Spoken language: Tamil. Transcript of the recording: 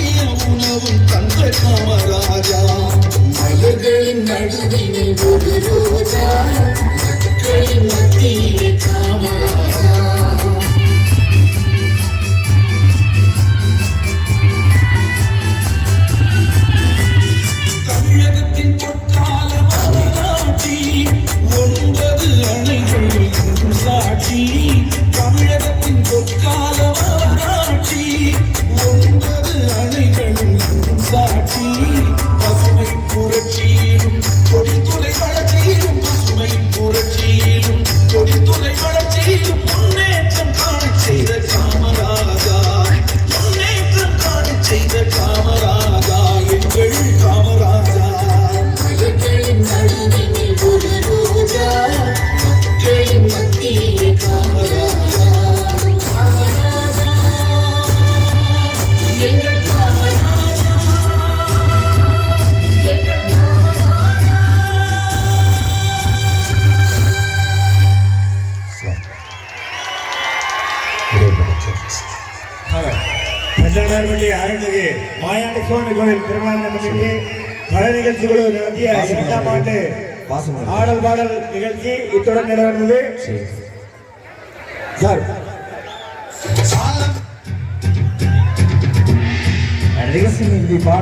மதிய உணவும் தந்த காமராஜா. மலர்களின் நடுவினை ஒரு ரோஜா. மக்களின் சாட்சி பசுமை புரட்சியிலும் கொடித்துறை வளர்ச்சியிலும் பசுமை புரட்சியிலும் கொடித்துறை வளர்ச்சியிலும் முன்னேற்றம் காணச் செய்த காமராஜா முன்னேற்றம் செய்த காமராஜா எங்கள் காமராஜா ஒரு ரோஜா மக்களின் மத்தியிலே காமராஜா பெற்றவர்களுடைய அருள்மிகு மாயாண்ட சிவன் கோவில் திருமணத்திற்கு பல நிகழ்ச்சிகளோ நடத்திய இரண்டாம் ஆண்டு ஆடல் பாடல் நிகழ்ச்சி இத்துடன் நடைபெற்றது சார் பாடல்